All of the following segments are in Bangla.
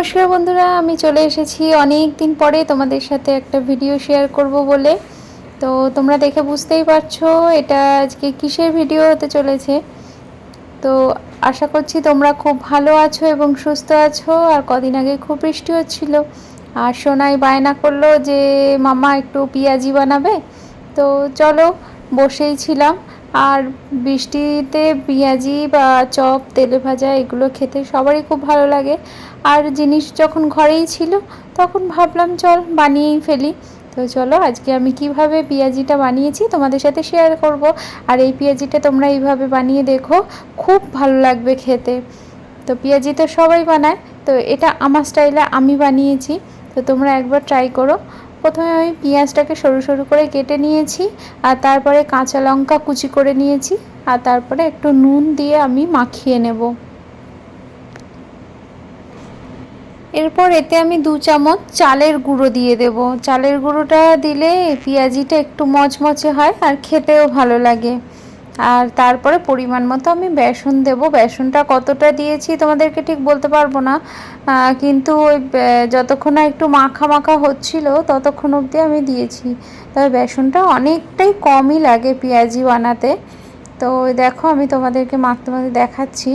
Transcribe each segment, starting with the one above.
নমস্কার বন্ধুরা, আমি চলে এসেছি অনেক দিন পরে তোমাদের সাথে একটা ভিডিও শেয়ার করব বলে। তো তোমরা দেখে বুঝতেই পারছ, এটা আজকে কিসের ভিডিও হতে চলেছে। তো আশা করছি তোমরা খুব ভালো আছো এবং সুস্থ আছো, আর কদিন আগে খুব বৃষ্টি হচ্ছিল। আর সোনাই বায়না করল যে, মামা একটু পেঁয়াজি বানাবে? তো চলো, বসেই ছিলাম। আর বৃষ্টিতে পেঁয়াজি বা চপ, তেলে ভাজা এগুলো খেতে সবারই খুব ভালো লাগে। আর জিনিস যখন ঘরেই ছিল, তখন ভাবলাম চল বানিয়েই ফেলি। তো চলো আজকে আমি কীভাবে পেঁয়াজিটা বানিয়েছি তোমাদের সাথে শেয়ার করব। আর এই পেঁয়াজিটা তোমরা এইভাবে বানিয়ে দেখো, খুব ভালো লাগবে খেতে। তো পেঁয়াজি তো সবাই বানায়, তো এটা আমার স্টাইলে আমি বানিয়েছি। তো তোমরা একবার ট্রাই করো। প্রথমে আমি পেঁয়াজটাকে সরু সরু করে কেটে নিয়েছি, আর তারপরে কাঁচা লঙ্কা কুচি করে নিয়েছি, আর তারপরে একটু নুন দিয়ে আমি মাখিয়ে নেব। এরপর এতে আমি দু চামচ চালের গুঁড়ো দিয়ে দেব। চালের গুঁড়োটা দিলে পেঁয়াজিটা একটু মচমচে হয় আর খেতেও ভালো লাগে। আর তারপরে পরিমাণ মতো আমি বেসন দেব। বেসনটা কতটা দিয়েছি তোমাদেরকে ঠিক বলতে পারব না। কিন্তু ওই যতক্ষণ না একটু মাখা মাখা হচ্ছিল, ততক্ষণ অবধি আমি দিয়েছি। তবে বেসনটা অনেকটাই কমই লাগে পেঁয়াজি বানাতে। তো দেখো আমি তোমাদেরকে মাখতে মাখতে দেখাচ্ছি।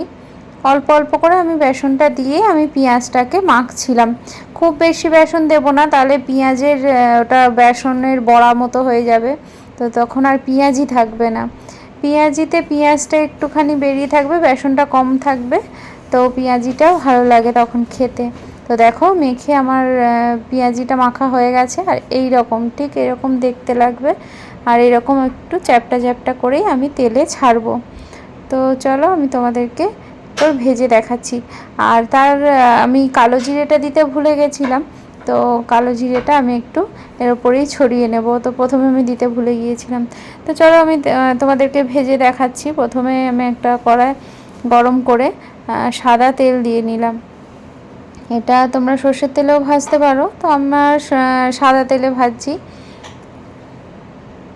অল্প অল্প করে আমি বেসনটা দিয়ে আমি পেঁয়াজটাকে মাখছিলাম। খুব বেশি বেসন দেব না, তাহলে পেঁয়াজের ওটা বেসনের বড়া মতো হয়ে যাবে। তো তখন আর পেঁয়াজই থাকবে না। পেঁয়াজিতে পেঁয়াজটা একটুখানি বেরিয়ে থাকবে, বেসনটা কম থাকবে। তো পেঁয়াজিটাও ভালো লাগে তখন খেতে। তো দেখো মেখে আমার পেঁয়াজিটা মাখা হয়ে গেছে, আর এই রকম ঠিক এরকম দেখতে লাগবে। আর এরকম একটু চ্যাপটা চ্যাপটা করেই আমি তেলে ছাড়বো। তো চলো আমি তোমাদেরকে তোর ভেজে দেখাচ্ছি। আর তার আমি কালো জিরেটা দিতে ভুলে গেছিলাম। তো কালো জিরেটা আমি একটু এর ওপরেই ছড়িয়ে নেব। তো প্রথমে আমি দিতে ভুলে গিয়েছিলাম। তো চলো আমি তোমাদেরকে ভেজে দেখাচ্ছি। প্রথমে আমি একটা কড়াই গরম করে সাদা তেল দিয়ে নিলাম। এটা তোমরা সর্ষের তেলেও ভাজতে পারো। তো আমার সাদা তেলে ভাজছি।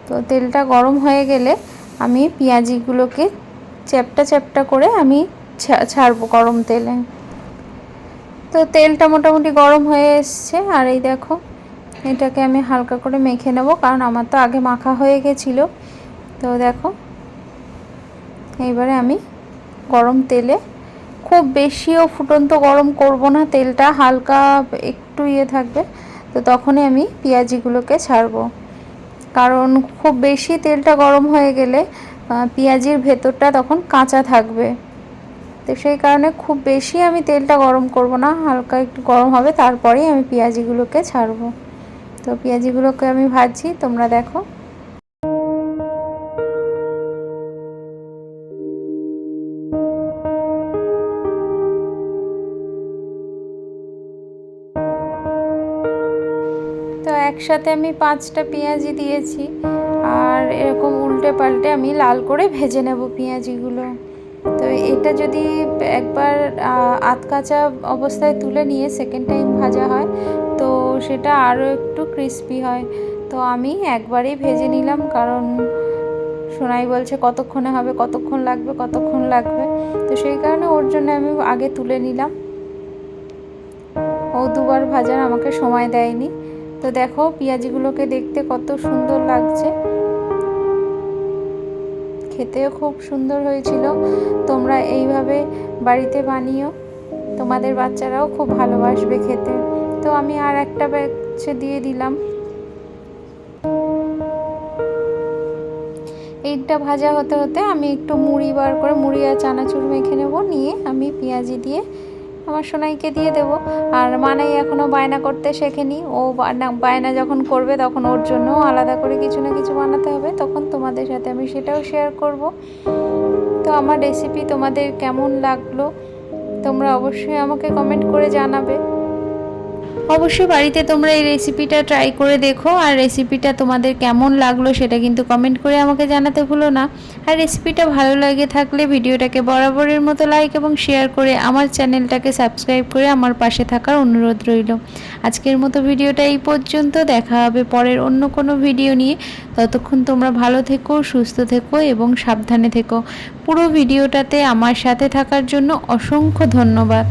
তো তেলটা গরম হয়ে গেলে আমি পেঁয়াজিগুলোকে চ্যাপটা চ্যাপটা করে আমি ছাড়বো গরম তেলে। তো তেলটা মোটামুটি গরম হয়ে এসছে, আর এই দেখো, এটাকে আমি হালকা করে মেখে নেব, কারণ আমার তো আগে মাখা হয়ে গেছিল। তো দেখো, এইবারে আমি গরম তেলে, খুব বেশিও ফুটন্ত গরম করব না, তেলটা হালকা একটু ইয়ে থাকবে, তো তখনই আমি পেঁয়াজিগুলোকে ছাড়বো। কারণ খুব বেশি তেলটা গরম হয়ে গেলে পেঁয়াজির ভেতরটা তখন কাঁচা থাকবে। তো সেই কারণে খুব বেশি আমি তেলটা গরম করব না, হালকা একটু গরম হবে, তারপরেই আমি পেঁয়াজিগুলোকে ছাড়বো। তো পেঁয়াজিগুলোকে আমি ভাজছি, তোমরা দেখো। তো একসাথে আমি পাঁচটা পেঁয়াজি দিয়েছি, আর এরকম উল্টে পাল্টে আমি লাল করে ভেজে নেব পেঁয়াজিগুলো। তো এটা যদি একবার আধ কাঁচা অবস্থায় তুলে নিয়ে সেকেন্ড টাইম ভাজা হয়, তো সেটা আরও একটু ক্রিস্পি হয়। তো আমি একবারেই ভেজে নিলাম, কারণ সোনাই বলছে কতক্ষণে হবে, কতক্ষণ লাগবে কতক্ষণ লাগবে। তো সেই কারণে ওর জন্য আমি আগে তুলে নিলাম। ও দুবার ভাজার আমাকে সময় দেয়নি। তো দেখো পেঁয়াজিগুলোকে দেখতে কত সুন্দর লাগছে। খেতেও খুব সুন্দর হয়েছিল। তোমরা এইভাবে বাড়িতে বানিও। তোমাদের বাচ্চারাও খুব ভালোবাসবে খেতে। তো আমি আর একটা ব্যাচে দিয়ে দিলাম। এইটা ভাজা হতে হতে আমি একটু মুড়ি বার করে, মুড়ি আর চানাচুর মেখে নেব। নিয়ে আমি পেঁয়াজি দিয়ে আমার সোনাইকে দিয়ে দেব। আর মানাই এখনও বায়না করতে শেখেনি। ও বায়না যখন করবে তখন ওর জন্য আলাদা করে কিছু না কিছু বানাতে হবে। তখন তোমাদের সাথে আমি সেটাও শেয়ার করব। তো আমার রেসিপি তোমাদের কেমন লাগল, তোমরা অবশ্যই আমাকে কমেন্ট করে জানাবে। অবশ্যই বাড়িতে তোমরা এই রেসিপিটা ট্রাই করে দেখো। আর রেসিপিটা তোমাদের কেমন লাগল সেটা কিন্তু কমেন্ট করে আমাকে জানাতে ভুলো না। আর রেসিপিটা ভালো লাগে থাকলে ভিডিওটাকে বরাবরের মতো লাইক এবং শেয়ার করে আমার চ্যানেলটাকে সাবস্ক্রাইব করে আমার পাশে থাকার অনুরোধ রইল। আজকের মতো ভিডিওটা এই পর্যন্ত। দেখা হবে পরের অন্য কোনো ভিডিও নিয়ে। ততক্ষণ তোমরা ভালো থেকো, সুস্থ থেকো এবং সাবধানে থেকো। পুরো ভিডিওটাতে আমার সাথে থাকার জন্য অসংখ্য ধন্যবাদ।